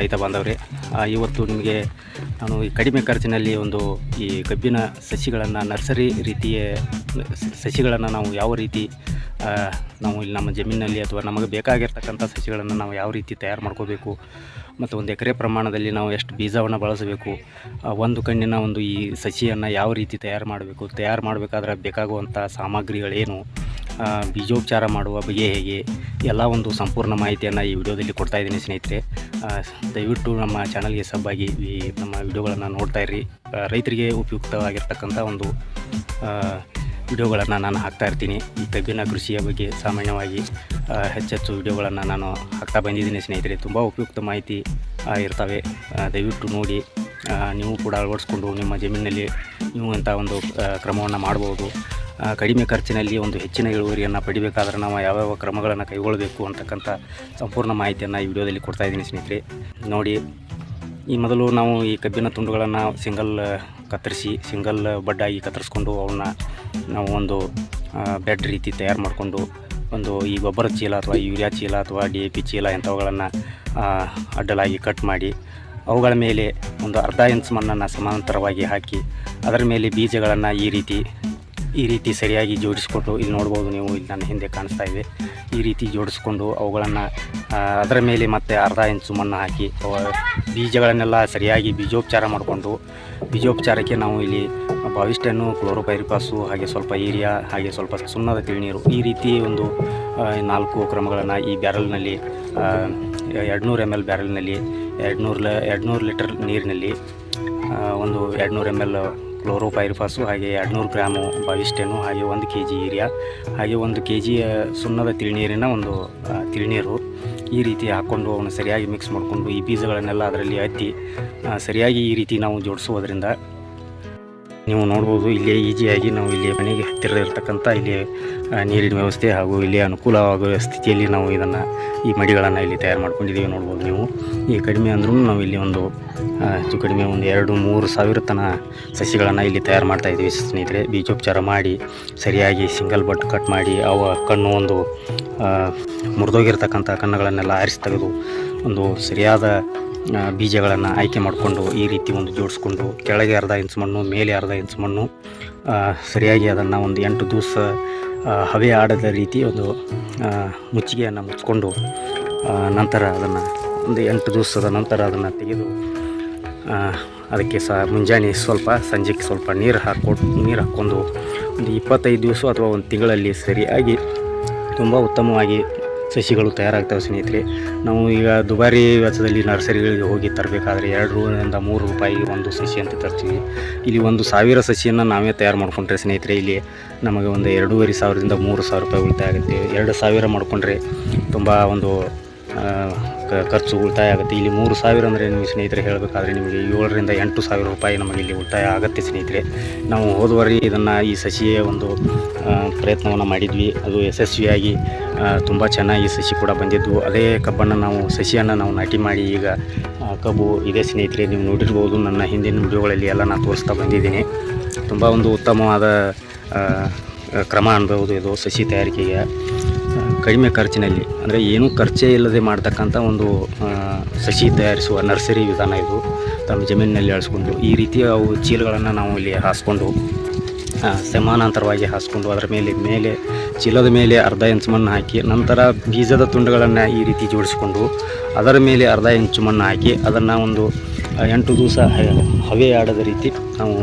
ರೈತ ಬಾಂಧವ್ರೆ ಇವತ್ತು ನಿಮಗೆ ನಾನು ಈ ಕಡಿಮೆ ಖರ್ಚಿನಲ್ಲಿ ಒಂದು ಈ ಕಬ್ಬಿನ ಸಸಿಗಳನ್ನು ನರ್ಸರಿ ರೀತಿಯ, ಸಸಿಗಳನ್ನು ನಾವು ಯಾವ ರೀತಿ ನಾವು ಇಲ್ಲಿ ನಮ್ಮ ಜಮೀನಿನಲ್ಲಿ ಅಥವಾ ನಮಗೆ ಬೇಕಾಗಿರ್ತಕ್ಕಂಥ ಸಸಿಗಳನ್ನು ನಾವು ಯಾವ ರೀತಿ ತಯಾರು ಮಾಡ್ಕೋಬೇಕು, ಮತ್ತು ಒಂದು ಎಕರೆ ಪ್ರಮಾಣದಲ್ಲಿ ನಾವು ಎಷ್ಟು ಬೀಜವನ್ನು ಬಳಸಬೇಕು ಒಂದು ಕಣ್ಣಿನ ಒಂದು ಈ ಸಸಿಯನ್ನು ಯಾವ ರೀತಿ ತಯಾರು ಮಾಡಬೇಕು, ತಯಾರು ಮಾಡಬೇಕಾದ್ರೆ ಬೇಕಾಗುವಂಥ ಸಾಮಗ್ರಿಗಳೇನು ಬೀಜೋಪಚಾರ ಮಾಡುವ ಬಗ್ಗೆ ಹೇಗೆ, ಎಲ್ಲ ಒಂದು ಸಂಪೂರ್ಣ ಮಾಹಿತಿಯನ್ನು ಈ ವಿಡಿಯೋದಲ್ಲಿ ಕೊಡ್ತಾ ಇದ್ದೀನಿ ಸ್ನೇಹಿತರೆ. ದಯವಿಟ್ಟು ನಮ್ಮ ಚಾನಲ್ಗೆ ಸಬ್ಬಾಗಿ ಈ ನಮ್ಮ ವಿಡಿಯೋಗಳನ್ನು ನೋಡ್ತಾ ಇರ್ರಿ. ರೈತರಿಗೆ ಉಪಯುಕ್ತವಾಗಿರ್ತಕ್ಕಂಥ ಒಂದು ವಿಡಿಯೋಗಳನ್ನು ನಾನು ಹಾಕ್ತಾ ಇರ್ತೀನಿ. ಈ ಕಬ್ಬಿನ ಕೃಷಿಯ ಬಗ್ಗೆ ಸಾಮಾನ್ಯವಾಗಿ ಹೆಚ್ಚೆಚ್ಚು ವಿಡಿಯೋಗಳನ್ನು ನಾನು ಹಾಕ್ತಾ ಬಂದಿದ್ದೀನಿ ಸ್ನೇಹಿತರೆ. ತುಂಬ ಉಪಯುಕ್ತ ಮಾಹಿತಿ ಇರ್ತವೆ. ದಯವಿಟ್ಟು ನೋಡಿ. ನೀವು ಕೂಡ ಅಳವಡಿಸ್ಕೊಂಡು ನಿಮ್ಮ ಜಮೀನಿನಲ್ಲಿ ನೀವು ಅಂತ ಒಂದು ಕ್ರಮವನ್ನು ಮಾಡ್ಬೋದು. ಕಡಿಮೆ ಖರ್ಚಿನಲ್ಲಿ ಒಂದು ಹೆಚ್ಚಿನ ಇಳುವರಿಯನ್ನು ಪಡಿಬೇಕಾದ್ರೆ ನಾವು ಯಾವ್ಯಾವ ಕ್ರಮಗಳನ್ನು ಕೈಗೊಳ್ಳಬೇಕು ಅಂತಕ್ಕಂಥ ಸಂಪೂರ್ಣ ಮಾಹಿತಿಯನ್ನು ಈ ವಿಡಿಯೋದಲ್ಲಿ ಕೊಡ್ತಾ ಇದ್ದೀನಿ ಸ್ನೇಹಿತರೆ. ನೋಡಿ, ಈ ಮೊದಲು ನಾವು ಈ ಕಬ್ಬಿನ ತುಂಡುಗಳನ್ನು ಸಿಂಗಲ್ ಕತ್ತರಿಸಿ, ಸಿಂಗಲ್ ಬಡ್ಡಾಗಿ ಕತ್ತರಿಸ್ಕೊಂಡು ಅವನ್ನ ನಾವು ಒಂದು ಬೆಡ್ ರೀತಿ ತಯಾರು ಮಾಡಿಕೊಂಡು ಒಂದು ಈ ಗೊಬ್ಬರ ಚೀಲ ಅಥವಾ ಯೂರಿಯಾ ಚೀಲ ಅಥವಾ ಡಿ ಎ ಪಿ ಚೀಲ ಇಂಥವುಗಳನ್ನು ಅಡ್ಡಲಾಗಿ ಕಟ್ ಮಾಡಿ ಅವುಗಳ ಮೇಲೆ ಒಂದು ಅರ್ಧ ಇಂಚ್ ಮಣ್ಣನ್ನು ಸಮಾನಾಂತರವಾಗಿ ಹಾಕಿ ಅದರ ಮೇಲೆ ಬೀಜಗಳನ್ನು ಈ ರೀತಿ ಈ ರೀತಿ ಸರಿಯಾಗಿ ಜೋಡಿಸ್ಕೊಂಡು ಇಲ್ಲಿ ನೋಡ್ಬೋದು ನೀವು, ಇಲ್ಲಿ ನನ್ನ ಹಿಂದೆ ಕಾಣಿಸ್ತಾ ಇದೆ. ಈ ರೀತಿ ಜೋಡಿಸ್ಕೊಂಡು ಅವುಗಳನ್ನು ಅದರ ಮೇಲೆ ಮತ್ತೆ ಅರ್ಧ ಇಂಚು ಮಣ್ಣು ಹಾಕಿ ಬೀಜಗಳನ್ನೆಲ್ಲ ಸರಿಯಾಗಿ ಬೀಜೋಪಚಾರ ಮಾಡಿಕೊಂಡು, ಬೀಜೋಪಚಾರಕ್ಕೆ ನಾವು ಇಲ್ಲಿ ಬಾವಿಷ್ಟನ್ನು ಕ್ಲೋರೋಪೈರಿಪಾಸು, ಹಾಗೆ ಸ್ವಲ್ಪ ಏರಿಯಾ, ಹಾಗೆ ಸ್ವಲ್ಪ ಸುಣ್ಣದ ತಿಳಿನೀರು, ಈ ರೀತಿ ಒಂದು ನಾಲ್ಕು ಕ್ರಮಗಳನ್ನು ಈ ಬ್ಯಾರಲ್ನಲ್ಲಿ ಎರಡುನೂರು ಎಂ ಎಲ್ ಬ್ಯಾರಲ್ನಲ್ಲಿ ಎರಡುನೂರು ಎರಡುನೂರು ಲೀಟರ್ ನೀರಿನಲ್ಲಿ ಒಂದು ಎರಡುನೂರು ಎಂ ಎಲ್ ಕ್ಲೋರೋಪೈರಿಫಾಸು ಹಾಗೆ ಎರಡುನೂರು ಗ್ರಾಮು ಬಾವಿಸ್ಟೆನು ಹಾಗೆ ಒಂದು ಕೆ ಜಿ ಯೂರಿಯಾ ಹಾಗೆ ಒಂದು ಕೆ ಜಿ ಸುಣ್ಣದ ತಿಳಿನೀರಿನ ಒಂದು ತಿಳಿ ತಿಳಿನೀರು ಈ ರೀತಿ ಹಾಕ್ಕೊಂಡು ಅವನ್ನ ಸರಿಯಾಗಿ ಮಿಕ್ಸ್ ಮಾಡಿಕೊಂಡು ಈ ಬೀಜಗಳನ್ನೆಲ್ಲ ಅದರಲ್ಲಿ ಹತ್ತಿ ಸರಿಯಾಗಿ ಈ ರೀತಿ ನಾವು ಜೋಡಿಸುವುದರಿಂದ ನೀವು ನೋಡ್ಬೋದು, ಇಲ್ಲಿ ಈಜಿಯಾಗಿ ನಾವು ಇಲ್ಲಿ ಮನೆಗೆ ಹತ್ತಿರ ಇರತಕ್ಕಂಥ ಇಲ್ಲಿ ನೀರಿನ ವ್ಯವಸ್ಥೆ ಹಾಗೂ ಇಲ್ಲಿ ಅನುಕೂಲವಾಗುವ ಸ್ಥಿತಿಯಲ್ಲಿ ನಾವು ಇದನ್ನು, ಈ ಮಡಿಗಳನ್ನು ಇಲ್ಲಿ ತಯಾರು ಮಾಡ್ಕೊಂಡಿದ್ದೀವಿ ನೋಡ್ಬೋದು ನೀವು. ಈ ಕಡಿಮೆ ಅಂದ್ರೂ ನಾವು ಇಲ್ಲಿ ಒಂದು ಹೆಚ್ಚು ಕಡಿಮೆ ಒಂದು ಎರಡು ಮೂರು ಸಾವಿರ ತನ ಸಸಿಗಳನ್ನು ಇಲ್ಲಿ ತಯಾರು ಮಾಡ್ತಾ ಇದ್ದೀವಿ ಸ್ನೇಹಿತರೆ. ಬೀಜೋಪಚಾರ ಮಾಡಿ, ಸರಿಯಾಗಿ ಸಿಂಗಲ್ ಬಟ್ ಕಟ್ ಮಾಡಿ, ಅವ ಕಣ್ಣು ಒಂದು ಮುರಿದೋಗಿರ್ತಕ್ಕಂಥ ಕಣ್ಣುಗಳನ್ನೆಲ್ಲ ಆರಿಸಿ ತೆಗೆದು ಒಂದು ಸರಿಯಾದ ಬೀಜಗಳನ್ನು ಆಯ್ಕೆ ಮಾಡಿಕೊಂಡು ಈ ರೀತಿ ಒಂದು ಜೋಡಿಸ್ಕೊಂಡು ಕೆಳಗೆ ಅರ್ಧ ಇಂಚು ಮಣ್ಣು, ಮೇಲೆ ಅರ್ಧ ಇಂಚು ಮಣ್ಣು ಸರಿಯಾಗಿ ಅದನ್ನು ಒಂದು ಎಂಟು ದಿವಸ ಹವೆ ಆಡದ ರೀತಿ ಒಂದು ಮುಚ್ಚಿಗೆಯನ್ನು ಮುಚ್ಕೊಂಡು ನಂತರ ಅದನ್ನು ಒಂದು ಎಂಟು ದಿವಸದ ನಂತರ ಅದನ್ನು ತೆಗೆದು ಅದಕ್ಕೆ ಸಹ ಮುಂಜಾನೆ ಸ್ವಲ್ಪ ಸಂಜೆಗೆ ಸ್ವಲ್ಪ ನೀರು ಹಾಕ್ಕೊಟ್ಟು ನೀರು ಹಾಕ್ಕೊಂಡು ಒಂದು ಇಪ್ಪತ್ತೈದು ದಿವಸ ಅಥವಾ ಒಂದು ತಿಂಗಳಲ್ಲಿ ಸರಿಯಾಗಿ ತುಂಬ ಉತ್ತಮವಾಗಿ ಸಸಿಗಳು ತಯಾರಾಗ್ತವೆ ಸ್ನೇಹಿತರೆ. ನಾವು ಈಗ ದುಬಾರಿ ವೆಚ್ಚದಲ್ಲಿ ನರ್ಸರಿಗಳಿಗೆ ಹೋಗಿ ತರಬೇಕಾದ್ರೆ ಎರಡು ರೂಪಾಯಿಂದ ಮೂರು ರೂಪಾಯಿ ಒಂದು ಸಸಿ ಅಂತ ತರ್ತೀವಿ. ಇಲ್ಲಿ ಒಂದು ಸಾವಿರ ಸಸಿಯನ್ನು ನಾವೇ ತಯಾರು ಮಾಡ್ಕೊಂಡ್ರೆ ಸ್ನೇಹಿತರೆ, ಇಲ್ಲಿ ನಮಗೆ ಒಂದು ಎರಡೂವರೆ ಸಾವಿರದಿಂದ ಮೂರು ಸಾವಿರ ರೂಪಾಯಿ ಉಳಿತಾಯ ಆಗುತ್ತೆ. ಎರಡು ಸಾವಿರ ಮಾಡಿಕೊಂಡ್ರೆ ತುಂಬ ಒಂದು ಖರ್ಚು ಉಳಿತಾಯ ಆಗುತ್ತೆ. ಇಲ್ಲಿ ಮೂರು ಸಾವಿರ ಅಂದರೆ ನಿಮಗೆ ಸ್ನೇಹಿತರೆ ಹೇಳಬೇಕಾದ್ರೆ ನಿಮಗೆ ಏಳರಿಂದ ಎಂಟು ಸಾವಿರ ರೂಪಾಯಿ ನಮಗೆ ಇಲ್ಲಿ ಉಳಿತಾಯ ಆಗುತ್ತೆ ಸ್ನೇಹಿತರೆ. ನಾವು ಹೋದವರಿ ಇದನ್ನು ಈ ಸಸಿಯ ಒಂದು ಪ್ರಯತ್ನವನ್ನು ಮಾಡಿದ್ವಿ. ಅದು ಯಶಸ್ವಿಯಾಗಿ ತುಂಬ ಚೆನ್ನಾಗಿ ಸಸಿ ಕೂಡ ಬಂದಿದ್ದು. ಅದೇ ಕಬ್ಬನ್ನು ನಾವು, ಸಸಿಯನ್ನು ನಾವು ನಾಟಿ ಮಾಡಿ ಈಗ ಕಬ್ಬು ಇದೆ ಸ್ನೇಹಿತರೆ. ನೀವು ನೋಡಿರ್ಬೋದು ನನ್ನ ಹಿಂದಿನ ವಿಡಿಯೋಗಳಲ್ಲಿ ಎಲ್ಲ ನಾನು ತೋರಿಸ್ತಾ ಬಂದಿದ್ದೀನಿ. ತುಂಬ ಒಂದು ಉತ್ತಮವಾದ ಕ್ರಮ ಅನ್ಬೋದು ಇದು ಸಸಿ ತಯಾರಿಕೆಗೆ. ಕಡಿಮೆ ಖರ್ಚಿನಲ್ಲಿ ಅಂದರೆ ಏನೂ ಖರ್ಚೇ ಇಲ್ಲದೆ ಮಾಡ್ತಕ್ಕಂಥ ಒಂದು ಸಸಿ ತಯಾರಿಸುವ ನರ್ಸರಿ ವಿಧಾನ ಇದು ತಮ್ಮ ಜಮೀನಿನಲ್ಲಿ ಅಳಿಸ್ಕೊಂಡು ಈ ರೀತಿಯ ಅವು ಚೀಲಗಳನ್ನು ನಾವು ಇಲ್ಲಿ ಹಾಸ್ಕೊಂಡು ಸಮಾನಾಂತರವಾಗಿ ಹಾಸ್ಕೊಂಡು ಅದರ ಮೇಲೆ ಮೇಲೆ ಚೀಲದ ಮೇಲೆ ಅರ್ಧ ಇಂಚು ಮಣ್ಣು ಹಾಕಿ ನಂತರ ಬೀಜದ ತುಂಡುಗಳನ್ನು ಈ ರೀತಿ ಜೋಡಿಸಿಕೊಂಡು ಅದರ ಮೇಲೆ ಅರ್ಧ ಇಂಚು ಮಣ್ಣು ಹಾಕಿ ಅದನ್ನು ಒಂದು ಎಂಟು ದಿವಸ ಹವೆ ಆಡದ ರೀತಿ ನಾವು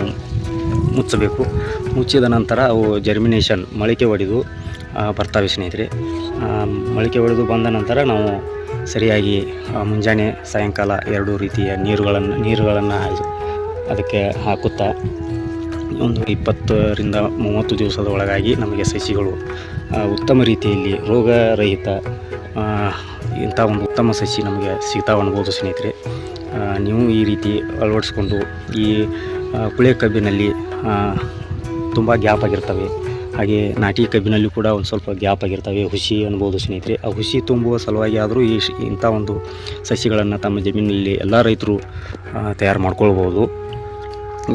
ಮುಚ್ಚಬೇಕು. ಮುಚ್ಚಿದ ನಂತರ ಅವು ಜರ್ಮಿನೇಷನ್ ಮೊಳಕೆ ಹೊಡೆದು ಆ, ಬರ್ತವೆ ಸ್ನೇಹಿತರೆ. ಮೊಳಕೆ ಹೊಡೆದು ಬಂದ ನಂತರ ನಾವು ಸರಿಯಾಗಿ ಮುಂಜಾನೆ ಸಾಯಂಕಾಲ ಎರಡೂ ರೀತಿಯ ನೀರುಗಳನ್ನು ನೀರುಗಳನ್ನು ಅದಕ್ಕೆ ಹಾಕುತ್ತಾ ಒಂದು ಇಪ್ಪತ್ತರಿಂದ ಮೂವತ್ತು ದಿವಸದ ಒಳಗಾಗಿ ನಮಗೆ ಸಸಿಗಳು ಉತ್ತಮ ರೀತಿಯಲ್ಲಿ ರೋಗರಹಿತ ಇಂಥ ಒಂದು ಉತ್ತಮ ಸಸಿ ನಮಗೆ ಸಿಗ್ತಾವೆ ಅನ್ಬೋದು ಸ್ನೇಹಿತರೆ. ನೀವು ಈ ರೀತಿ ಅಳವಡಿಸ್ಕೊಂಡು ಈ ಕುಳೆ ಕಬ್ಬಿನಲ್ಲಿ ತುಂಬ ಗ್ಯಾಪ್ ಆಗಿರ್ತವೆ. ಹಾಗೆ ನಾಟಿ ಕಬ್ಬಿನಲ್ಲಿ ಕೂಡ ಒಂದು ಸ್ವಲ್ಪ ಗ್ಯಾಪ್ ಆಗಿರ್ತವೆ. ಹುಸಿ ಅನ್ಬೋದು ಸ್ನೇಹಿತರೆ. ಆ ಹುಸಿ ತುಂಬುವ ಸಲುವಾಗಿ ಆದರೂ ಈ ಇಂಥ ಒಂದು ಸಸಿಗಳನ್ನು ತಮ್ಮ ಜಮೀನಲ್ಲಿ ಎಲ್ಲ ರೈತರು ತಯಾರು ಮಾಡ್ಕೊಳ್ಬೋದು.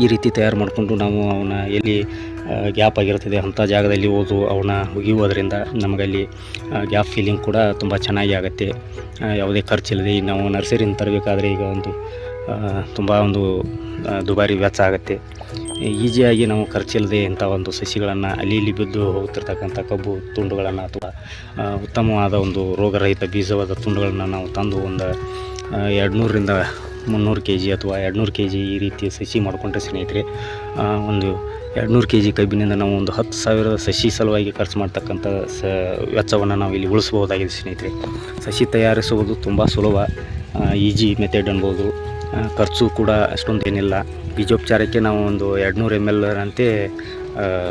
ಈ ರೀತಿ ತಯಾರು ಮಾಡಿಕೊಂಡು ನಾವು ಅವನ್ನ ಎಲ್ಲಿ ಗ್ಯಾಪ್ ಆಗಿರ್ತದೆ ಅಂಥ ಜಾಗದಲ್ಲಿ ಓದು ಅವನ್ನ ಒಗೆಯುವುದರಿಂದ ನಮಗಲ್ಲಿ ಗ್ಯಾಪ್ ಫೀಲಿಂಗ್ ಕೂಡ ತುಂಬ ಚೆನ್ನಾಗಿ ಆಗುತ್ತೆ. ಯಾವುದೇ ಖರ್ಚಿಲ್ಲದೆ ನಾವು ನರ್ಸರಿಯಿಂದ ತರಬೇಕಾದ್ರೆ ಈಗ ಒಂದು ತುಂಬ ಒಂದು ದುಬಾರಿ ವೆಚ್ಚ ಆಗುತ್ತೆ. ಈಸಿಯಾಗಿ ನಾವು ಖರ್ಚಿಲ್ಲದೆ ಇಂಥ ಒಂದು ಸಸಿಗಳನ್ನು ಅಲ್ಲಿ ಇಲ್ಲಿ ಬಿದ್ದು ಹೋಗ್ತಿರ್ತಕ್ಕಂಥ ಕಬ್ಬು ತುಂಡುಗಳನ್ನು ಅಥವಾ ಉತ್ತಮವಾದ ಒಂದು ರೋಗರಹಿತ ಬೀಜವಾದ ತುಂಡುಗಳನ್ನು ನಾವು ತಂದು ಒಂದು ಎರಡು ನೂರರಿಂದ ಮುನ್ನೂರು ಕೆ ಜಿ ಅಥವಾ ಎರಡುನೂರು ಕೆ ಜಿ ಈ ರೀತಿ ಸಸಿ ಮಾಡಿಕೊಂಡ್ರೆ ಸ್ನೇಹಿತರೆ ಒಂದು ಎರಡುನೂರು ಕೆ ಜಿ ಕಬ್ಬಿನಿಂದ ನಾವು ಒಂದು ಹತ್ತು ಸಾವಿರ ಸಸಿ ಸಲುವಾಗಿ ಖರ್ಚು ಮಾಡ್ತಕ್ಕಂಥ ಸ, ವೆಚ್ಚವನ್ನು ನಾವು ಇಲ್ಲಿ ಉಳಿಸ್ಬೋದಾಗಿದೆ ಸ್ನೇಹಿತರೆ. ಸಸಿ ತಯಾರಿಸುವುದು ತುಂಬ ಸುಲಭ ಈಜಿ ಮೆಥಡ್ ಅನ್ಬೋದು. ಖರ್ಚು ಕೂಡ ಅಷ್ಟೊಂದು ಏನಿಲ್ಲ ಬೀಜೋಪಚಾರಕ್ಕೆ ನಾವು ಒಂದು ಎರಡು ನೂರು ಎಂ ಎಲ್ ಅಂತೆ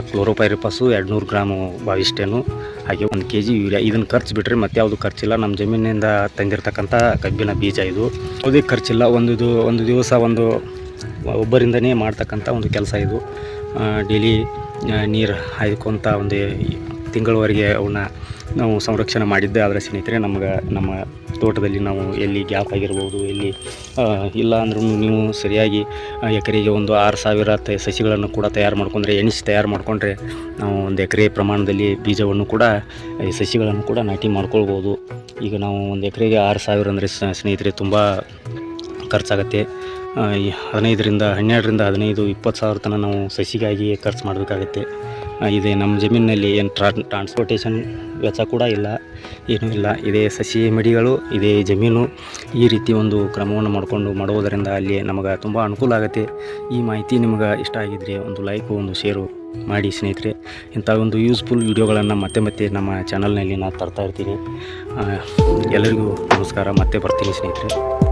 ಕ್ಲೋರೋಪೈರಿಪಾಸು ಎರಡು ನೂರು ಗ್ರಾಮು ಬಾವಿಷ್ಟೇನು. ಹಾಗೆ ಒಂದು ಕೆ ಜಿ ಯೂರಿಯಾ. ಇದನ್ನು ಖರ್ಚು ಬಿಟ್ಟರೆ ಮತ್ತೆ ಯಾವುದು ಖರ್ಚಿಲ್ಲ. ನಮ್ಮ ಜಮೀನಿನಿಂದ ತಂದಿರತಕ್ಕಂಥ ಕಬ್ಬಿನ ಬೀಜ ಇದು. ಯಾವುದೇ ಖರ್ಚಿಲ್ಲ. ಒಂದು ಇದು, ಒಂದು ದಿವಸ ಒಂದು ಒಬ್ಬರಿಂದನೇ ಮಾಡ್ತಕ್ಕಂಥ ಒಂದು ಕೆಲಸ ಇದು. ಡೈಲಿ ನೀರು ಹಾಯ್ಕೊಂತ ಒಂದು ತಿಂಗಳವರೆಗೆ ಅವನ್ನ ನಾವು ಸಂರಕ್ಷಣೆ ಮಾಡಿದ್ದೆ. ಆದರೆ ಸ್ನೇಹಿತರೆ, ನಮ್ಗೆ ನಮ್ಮ ತೋಟದಲ್ಲಿ ನಾವು ಎಲ್ಲಿ ಗ್ಯಾಪ್ ಆಗಿರ್ಬೋದು, ಎಲ್ಲಿ ಇಲ್ಲ ಅಂದ್ರೂ ನೀವು ಸರಿಯಾಗಿ ಎಕರೆಗೆ ಒಂದು ಆರು ಸಾವಿರ ತ, ಸಸಿಗಳನ್ನು ಕೂಡ ತಯಾರು ಮಾಡ್ಕೊಂಡ್ರೆ, ಎಣಿಸಿ ತಯಾರು ಮಾಡಿಕೊಂಡ್ರೆ ನಾವು ಒಂದು ಎಕರೆ ಪ್ರಮಾಣದಲ್ಲಿ ಬೀಜವನ್ನು ಕೂಡ, ಈ ಸಸಿಗಳನ್ನು ಕೂಡ ನಾಟಿ ಮಾಡ್ಕೊಳ್ಬೋದು. ಈಗ ನಾವು ಒಂದು ಎಕರೆಗೆ ಆರು ಸಾವಿರ ಅಂದರೆ ಸ್ನೇಹಿತರೆ, ತುಂಬ ಖರ್ಚಾಗತ್ತೆ. ಹದಿನೈದರಿಂದ, ಹನ್ನೆರಡರಿಂದ ಹದಿನೈದು, ಇಪ್ಪತ್ತು ಸಾವಿರ ತನಕ ನಾವು ಸಸಿಗಾಗಿ ಖರ್ಚು ಮಾಡಬೇಕಾಗತ್ತೆ. ಇದೆ, ನಮ್ಮ ಜಮೀನಿನಲ್ಲಿ ಏನು ಟ್ರಾ ಟ್ರಾನ್ಸ್ಪೋರ್ಟೇಷನ್ ವೆಚ್ಚ ಕೂಡ ಇಲ್ಲ, ಏನೂ ಇಲ್ಲ. ಇದೇ ಸಸಿ ಮಡಿಗಳು, ಇದೇ ಜಮೀನು, ಈ ರೀತಿ ಒಂದು ಕ್ರಮವನ್ನು ಮಾಡಿಕೊಂಡು ಮಾಡುವುದರಿಂದ ಅಲ್ಲಿ ನಮಗೆ ತುಂಬ ಅನುಕೂಲ ಆಗುತ್ತೆ. ಈ ಮಾಹಿತಿ ನಿಮಗೆ ಇಷ್ಟ ಆಗಿದ್ದರೆ ಒಂದು ಲೈಕು, ಒಂದು ಶೇರು ಮಾಡಿ ಸ್ನೇಹಿತರೆ. ಇಂಥ ಒಂದು ಯೂಸ್ಫುಲ್ ವಿಡಿಯೋಗಳನ್ನು ಮತ್ತೆ ಮತ್ತೆ ನಮ್ಮ ಚಾನಲ್ನಲ್ಲಿ ನಾನು ತರ್ತಾ ಇರ್ತೀನಿ. ಎಲ್ಲರಿಗೂ ನಮಸ್ಕಾರ. ಮತ್ತೆ ಬರ್ತೀನಿ ಸ್ನೇಹಿತರೆ.